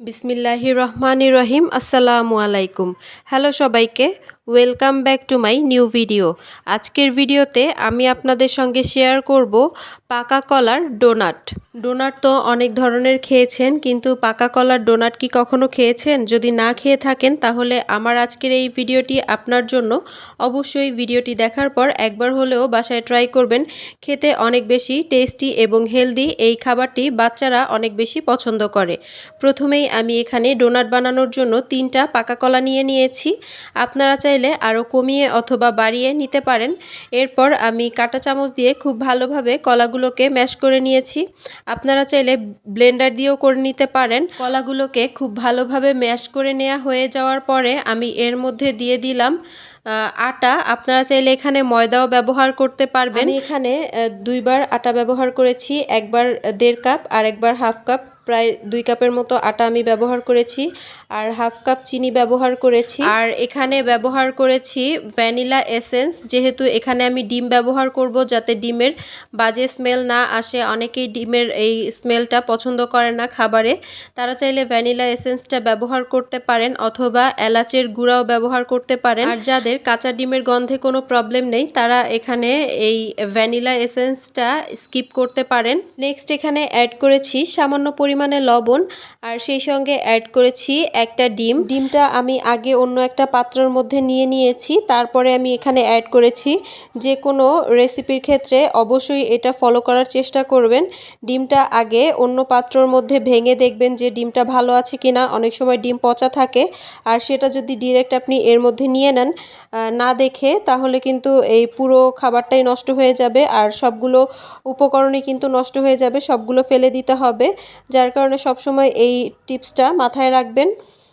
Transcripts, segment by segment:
বিসমিল্লাহির রহমানির রহিম আসসালামু আলাইকুম। হ্যালো সবাইকে welcome back to my new video. আজকের ভিডিওতে আমি আপনাদের সঙ্গে শেয়ার করব পাকা কলার ডোনাট। ডোনাট তো অনেক ধরনের খেয়েছেন, কিন্তু পাকা কলার ডোনাট কি কখনো খেয়েছেন? যদি না খেয়ে থাকেন, তাহলে আমার আজকের এই ভিডিওটি আপনার জন্য। অবশ্যই ভিডিওটি দেখার পর একবার হলেও বাসায় ট্রাই করবেন। খেতে অনেক বেশি টেস্টি এবং হেলদি, এই খাবারটি বাচ্চারা অনেক বেশি পছন্দ করে। প্রথমেই আমি এখানে ডোনাট বানানোর জন্য তিনটা পাকা কলা নিয়ে নিয়েছি। আপনারা চাইলে আরও কমিয়ে অথবা বাড়িয়ে নিতে পারেন। এরপর আমি কাটা চামচ দিয়ে খুব ভালোভাবে কলাগুলোকে ম্যাশ করে নিয়েছি। আপনারা চাইলে ব্লেন্ডার দিয়েও করে নিতে পারেন। কলাগুলোকে খুব ভালোভাবে ম্যাশ করে নেওয়া হয়ে যাওয়ার পরে আমি এর মধ্যে দিয়ে দিলাম আটা আপনারা চাইলে এখানে ময়দাও ব্যবহার করতে পারবেন। এখানে দুইবার আটা ব্যবহার করেছি একবার দেড় কাপ আর একবার হাফ কাপ। প্রায় দুই কাপের মতো আটা আমি ব্যবহার করেছি আর হাফ কাপ চিনি ব্যবহার করেছি। আর এখানে ব্যবহার করেছি ভ্যানিলা এসেন্স। যেহেতু এখানে আমি ডিম ব্যবহার করব যাতে ডিমের বাজে স্মেল না আসে অনেকেই ডিমের এই স্মেলটা পছন্দ করে না খাবারে। তারা চাইলে ভ্যানিলা এসেন্সটা ব্যবহার করতে পারেন অথবা এলাচের গুঁড়াও ব্যবহার করতে পারেন। আর যাদের কাঁচা ডিমের গন্ধে কোনো প্রবলেম নেই। তারা এখানে এই ভ্যানিলা এসেন্সটা স্কিপ করতে পারেন। নেক্সট এখানে অ্যাড করেছি সামান্য পরিমাণে লবণ আর সেই সঙ্গে অ্যাড করেছি একটা ডিম। ডিমটা আমি আগে অন্য একটা পাত্রের মধ্যে নিয়ে নিয়েছি। তারপরে আমি এখানে অ্যাড করেছি যে কোনো রেসিপির ক্ষেত্রে অবশ্যই এটা ফলো করার চেষ্টা করবেন। ডিমটা আগে অন্য পাত্রর মধ্যে ভেঙে দেখবেন যে ডিমটা ভালো আছে কিনা। অনেক সময় ডিম পচা থাকে। আর সেটা যদি ডিরেক্ট আপনি এর মধ্যে নিয়ে নেন না দেখে, তাহলে কিন্তু এই পুরো খাবারটাই নষ্ট হয়ে যাবে। আর সবগুলো উপকরণই কিন্তু নষ্ট হয়ে যাবে, সবগুলো ফেলে দিতে হবে। যার কারণে সবসময় এই টিপসটা মাথায় রাখবেন।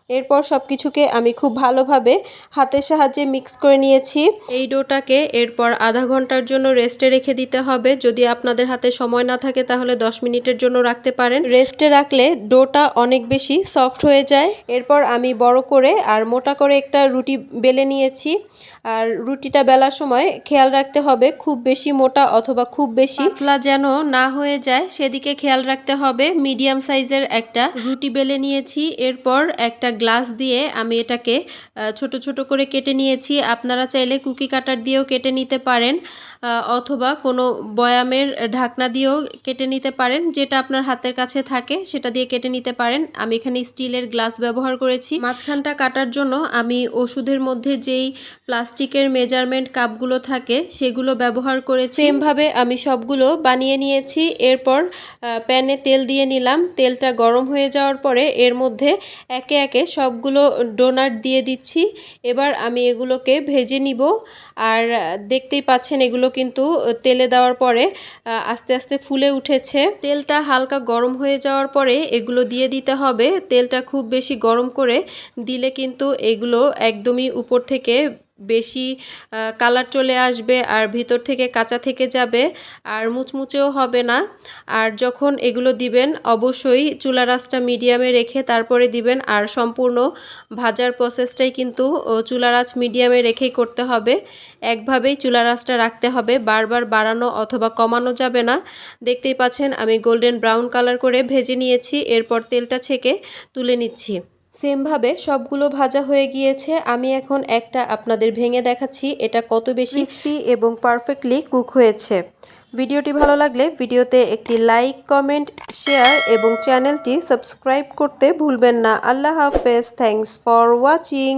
এরপর সব কিছুকে আমি খুব ভালোভাবে হাতের সাহায্যে মিক্স করে নিয়েছি। এই ডোটাকে এরপর আধা ঘণ্টার জন্য রেস্টে রেখে দিতে হবে। যদি আপনাদের হাতে সময় না থাকে, তাহলে 10 মিনিটের জন্য রাখতে পারেন। রেস্টে রাখলে ডোটা অনেক বেশি সফট হয়ে যায়। এরপর আমি বড় করে আর মোটা করে একটা রুটি বেলে নিয়েছি। আর রুটিটা বেলার সময় খেয়াল রাখতে হবে, খুব বেশি মোটা অথবা খুব বেশি। পাতলা যেন না হয়ে যায়, সেদিকে খেয়াল রাখতে হবে। মিডিয়াম সাইজের একটা রুটি বেলে নিয়েছি। এরপর একটা গ্লাস দিয়ে আমি এটাকে ছোট ছোট করে কেটে নিয়েছি। আপনারা চাইলে কুকি কাটার দিয়েও কেটে নিতে পারেন অথবা কোনো বয়ামের ঢাকনা দিয়েও কেটে নিতে পারেন, যেটা আপনার হাতের কাছে থাকে সেটা দিয়ে কেটে নিতে পারেন। আমি এখানে স্টিলের গ্লাস ব্যবহার করেছি। মাঝখানটা কাটার জন্য আমি ওষুধের মধ্যে যেই প্লাস্টিকের মেজারমেন্ট কাপগুলো থাকে সেগুলো ব্যবহার করেছি। সেমভাবে আমি সবগুলো বানিয়ে নিয়েছি। এরপর প্যানে তেল দিয়ে নিলাম। তেলটা গরম হয়ে যাওয়ার পরে এর মধ্যে একে একে সবগুলো ডোনাট দিয়ে দিচ্ছি। এবার আমি এগুলোকে ভেজে নিব। আর দেখতেই পাচ্ছেন এগুলো কিন্তু তেলে দেওয়ার পরে আস্তে আস্তে ফুলে উঠেছে। তেলটা হালকা গরম হয়ে যাওয়ার পরে এগুলো দিয়ে দিতে হবে। তেলটা খুব বেশি গরম করে দিলে কিন্তু এগুলো একদমই উপর থেকে বেশি কালার চলে আসবে আর ভিতর থেকে কাঁচা থেকে যাবে আর মুচমুচেও হবে না। আর যখন এগুলো দিবেন, অবশ্যই চুলা রাসটা মিডিয়ামে রেখে তারপরে দিবেন আর সম্পূর্ণ ভাজার প্রসেসটাই কিন্তু চুলা রাস মিডিয়ামে রেখেই করতে হবে। একভাবেই চুলা রাসটা রাখতে হবে, বারবার বাড়ানো অথবা কমানো যাবে না। দেখতেই পাচ্ছেন, আমি গোল্ডেন ব্রাউন কালার করে ভেজে নিয়েছি, এরপর তেলটা ছেঁকে তুলে নিচ্ছি। সেমভাবে সবগুলো ভাজা হয়ে গিয়েছে। আমি এখন একটা আপনাদের ভেঙে দেখাচ্ছি, এটা কত বেশি স্পি এবং পারফেক্টলি কুক হয়েছে। ভিডিওটি ভালো লাগলে ভিডিওতে একটি লাইক, কমেন্ট, শেয়ার এবং চ্যানেলটি সাবস্ক্রাইব করতে ভুলবেন না। আল্লাহ হাফেজ। Thanks for watching.